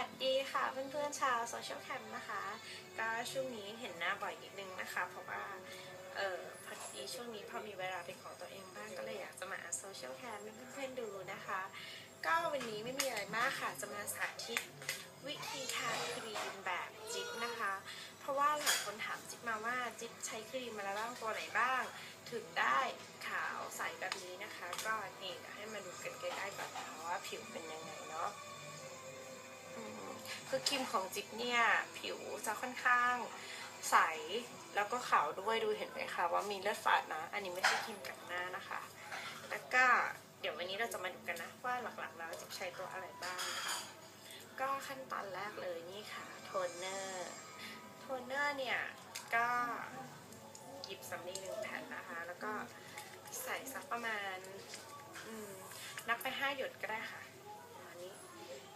วัสดีค่ะเพื่อนๆชาวโซเชียลแคมนะคะ ก็ช่วงนี้เห็นหน้าบ่อยนิดนึงนะคะ เพราะว่าเออพอดีช่วงนี้พอมีเวลาเป็นของตัวเองบ้างก็เลยอยากจะมาโซเชียลแคมให้เพื่อนๆดูนะคะ ก็วันนี้ไม่มีอะไรมากค่ะ จะมาสาธิตวิธีทาครีมแบบจิ๊บนะคะ เพราะว่าหลายคนถามจิ๊บมาว่าจิ๊บใช้ครีมมาแล้วบ้างตัวไหนบ้าง ถึงได้ขาวใสแบบนี้นะคะ ก็นี่ให้มาดูกันใกล้ๆก่อนนะว่าผิวเป็นยังไงเนาะ คือครีมของจิ๊บเนี่ยผิวจะค่อนข้างใสแล้วก็ขาวด้วยดูเห็นไหมคะว่ามีเลือดฝาดนะ อันนี้ไม่ใช่ครีมกันหน้านะคะ แล้วก็เดี๋ยววันนี้เราจะมาดูกันนะว่าหลักๆแล้วจิ๊บใช้ตัวอะไรบ้างค่ะ ก็ขั้นตอนแรกเลยนี่ค่ะโทนเนอร์โทนเนอร์เนี่ยก็หยิบสำลีหนึ่งแผ่นนะคะ แล้วก็ใส่สักประมาณมนับไปห้าหยดก็ได้ค่ะ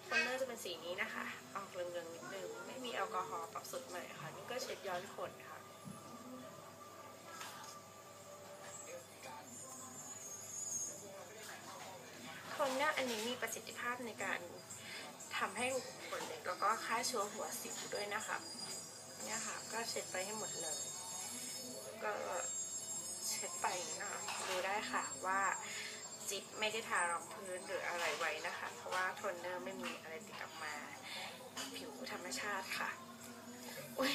โทนเนอร์จะเป็นสีนี้นะคะ ออกเหลืองๆนิดนึง ไม่มีแอลกอฮอล์ปรับสูตรใหม่ค่ะ นี่ก็เช็ดย้อนขนค่ะโทนเนอร์อันนี้มีประสิทธิภาพในการทำให้รูขุมขนเล็กแล้วก็ฆ่าเชื้อหัวสิวด้วยนะคะเนี่ยค่ะ ก็เช็ดไปให้หมดเลย ก็เช็ดไปนะคะดูได้ค่ะว่า จิ๊บไม่ได้ทารองพื้นหรืออะไรไว้นะคะ เพราะว่าโทนเนอร์ไม่มีอะไรติดออกมา ผิวธรรมชาติค่ะ อุ้ย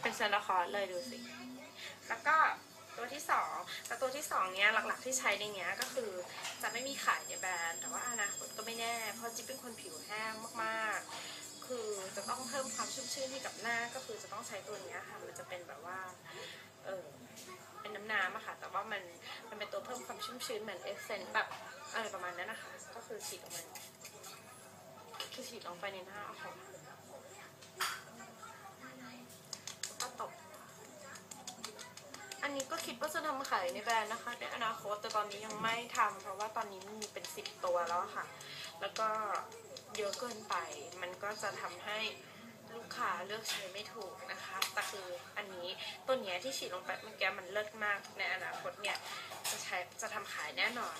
เป็นซานตาคลอสเลยดูสิ แล้วก็ตัวที่สองแต่ตัวที่สองเนี้ยหลักๆที่ใช้ในเนี้ยก็คือจะไม่มีขายในแบรนด์ แต่ว่าอนาคตก็ไม่แน่ เพราะจิ๊บเป็นคนผิวแห้งมากๆ คือจะต้องเพิ่มความชุ่มชื่นให้กับหน้าก็คือจะต้องใช้ตัวเนี้ยค่ะ มันจะเป็นแบบว่า เออเป็นน้ำน้ำอะค่ะ แต่ว่ามัน ชุ่มชื้นเหมือนเอเซนแบบอะไรประมาณนั้นนะคะ ก็คือฉีดออกมาคือฉีดลงไปในหน้าค่ะแล้วก็ตบอันนี้ก็คิดว่าจะทำขายในแบรนด์นะคะ ในอนาคตแต่ตอนนี้ยังไม่ทำเพราะว่าตอนนี้มันมีเป็นสิบตัวแล้วค่ะ แล้วก็เยอะเกินไป มันก็จะทำให้ ลูกค้าเลือกใช้ไม่ถูกนะคะ แต่คืออันนี้ตัวเนี้ยที่ฉีดลงไปเมื่อกี้มันเลิศมากในอนาคตเนี่ยจะใช้จะทำขายแน่นอน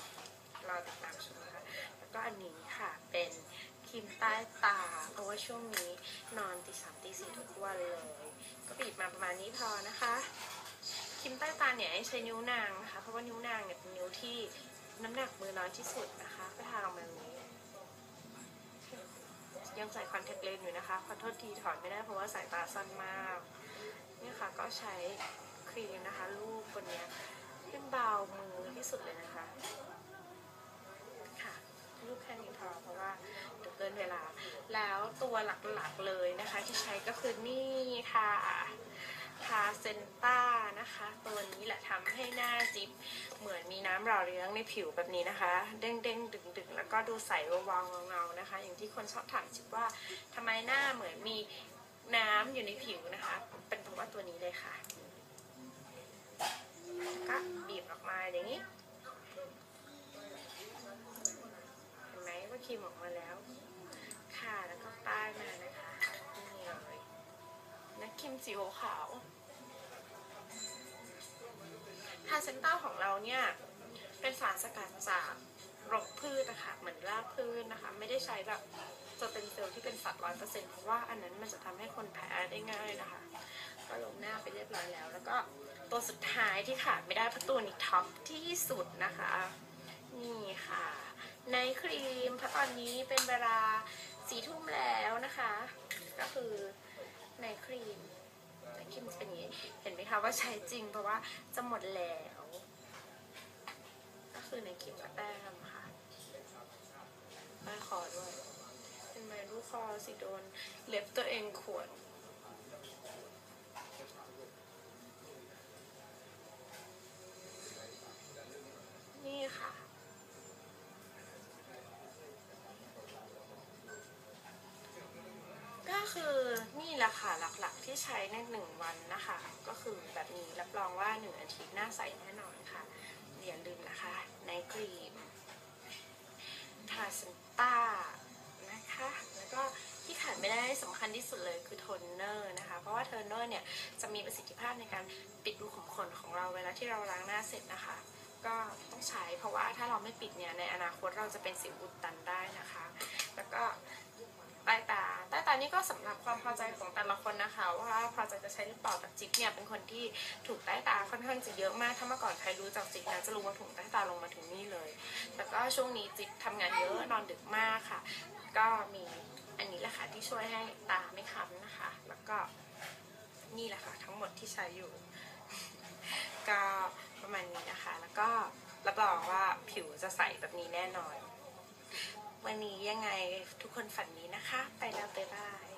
เรอติดตามชมนะคะแล้วก็อันนี้ค่ะเป็นครีมใต้ตา เพราะว่าช่วงนี้นอนตีสามตีสี่ทุกวันเลย ก็บีบมาประมาณนี้พอนะคะครีมใต้ตาเนี่ยให้ใช้นิ้วนางนะคะ เพราะว่านิ้วนางเนี่ยเป็นนิ้วที่น้ำหนักมือน้อยที่สุดนะคะ ก็ทาลงมาตรงนี้ ยังใส่คอนแทคเลนส์อยู่นะคะขอโทษทีถอดไม่ได้เพราะว่าสายตาสั้นมากนี่ค่ะก็ใช้ครีมนะคะลูกคนเนี้ยเป็นเบามือที่สุดเลยนะคะค่ะลูกแค่นี้พอเพราะว่าเดี๋ยวเกินเวลา แล้วตัวหลักๆเลยนะคะ ที่ใช้ก็คือนี่ค่ะทาเซนต้านะคะตัว ทำให้หน้าจิ๊บเหมือนมีน้ำหล่อเลี้ยงในผิวแบบนี้นะคะ เด้งเด้งดึงดึงแล้วก็ดูใสวาวๆเงาๆนะคะ อย่างที่คนชอบถามจิ๊บว่าทำไมหน้าเหมือนมีน้ำอยู่ในผิวนะคะ เป็นเพราะว่าตัวนี้เลยค่ะก็บีบออกมาอย่างนี้เห็นไหมว่าครีมออกมาแล้ว ค่ะแล้วก็ป้ายมานะคะนี่เลยนักครีมสีขาว ทาเซนต้าของเราเนี่ย เป็นสารสกัดจากรกพืชนะคะ เหมือนรากพืชนะคะ ไม่ได้ใช้แบบสเต็มเซลล์ที่เป็นสัตว์ร้อยเปอร์เซ็นต์เพราะว่าอันนั้นมันจะทำให้คนแพ้ได้ง่ายนะคะ ก็ลงหน้าไปเรียบร้อยแล้ว แล้วก็ตัวสุดท้ายที่ขาดไม่ได้เพราะตัวนี้ท็อปที่สุดนะคะ นี่ค่ะ ในครีมเพราะตอนนี้เป็นเวลาสี่ทุ่มแล้วนะคะ ก็คือในครีม ในคิมจะเป็นอย่างนี้ เห็นไหมคะว่าใช้จริงเพราะว่าจะหมดแล้ว ก็คือในครีมกับแต้มค่ะป้ายคอด้วย เป็นไหมลูกคอสิโดน เล็บตัวเองขวน คือนี่แหละค่ะหลักๆที่ใช้ในหนึ่งวันนะคะ ก็คือแบบนี้รับรองว่าหนึ่งอาทิตย์หน้าใสแน่นอนค่ะอย่าลืมนะคะในครีมทาเซนต้านะคะ แล้วก็ที่ขาดไม่ได้สำคัญที่สุดเลยคือโทนเนอร์นะคะ เพราะว่าโทนเนอร์เนี่ยจะมีประสิทธิภาพในการปิดรูขุมขนของเราเวลาที่เราล้างหน้าเสร็จนะคะ ก็ต้องใช้เพราะว่าถ้าเราไม่ปิดเนี่ยในอนาคตเราจะเป็นสิวอุดตันได้นะคะ แล้วก็ ใต้ตาใต้ตานี้ก็สำหรับความพอใจของแต่ละคนนะคะ ว่าพอใจจะใช้หรือเปล่าแต่จิ๊บเนี่ยเป็นคนที่ถูกใต้ตาค่อนข้างจะเยอะมากถ้าเมื่อก่อนใครรู้จักจิ๊บนะจะรู้ว่าถุงใต้ตาลงมาถึงนี่เลยแล้วก็ช่วงนี้จิ๊บทำงานเยอะนอนดึกมากค่ะ ก็มีอันนี้แหละค่ะที่ช่วยให้ตาไม่ค้ำนะคะ แล้วก็นี่แหละค่ะทั้งหมดที่ใช้อยู่ ก็ประมาณนี้นะคะ แล้วก็รับรองว่าผิวจะใสแบบนี้แน่นอน วันนี้ยังไงทุกคนฝันนี้นะคะ ไปแล้วบ๊ายบาย